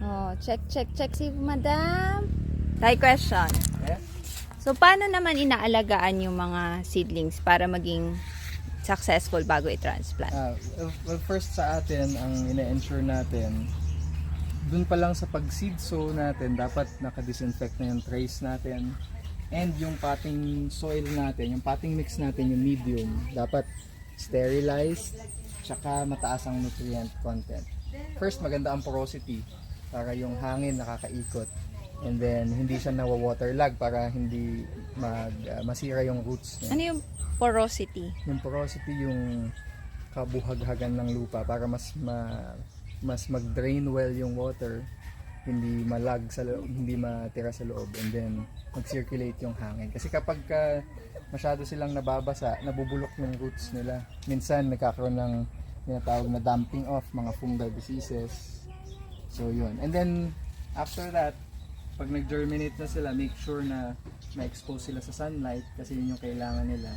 Oh, check, check, check si madam. Tay question. Yes. So, paano naman inaalagaan yung mga seedlings para maging successful bago i-transplant? Well, well, first sa atin, ang ina-ensure natin, dun pa lang sa pag-seed sow natin, dapat naka-disinfect na yung trays natin. And yung potting soil natin, yung potting mix natin, yung medium, dapat sterilized, tsaka mataas ang nutrient content. First, maganda ang porosity para yung hangin nakakaikot. And then, hindi siya nawa-waterlag para hindi mag, ah, masira yung roots niya. Ano yung porosity? Yung porosity yung kabuhaghagan ng lupa para mas ma, mas mag-drain well yung water, hindi malag sa loob, hindi matira sa loob and then mag-circulate yung hangin. Kasi kapag ka masyado silang nababasa, nabubulok yung roots nila. Minsan nagkakaroon ng tinatawag na damping off, mga fungal diseases. So yun. And then after that, pag nag-germinate na sila, make sure na ma-expose sila sa sunlight kasi yun yung kailangan nila.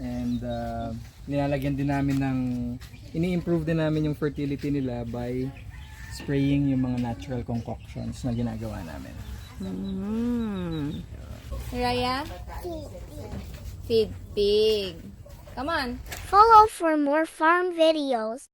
And uh, nilalagyan din namin ng, ini-improve din namin yung fertility nila by spraying yung mga natural concoctions na ginagawa namin. Mm. Raya? Feed pig. Come on. Follow for more farm videos.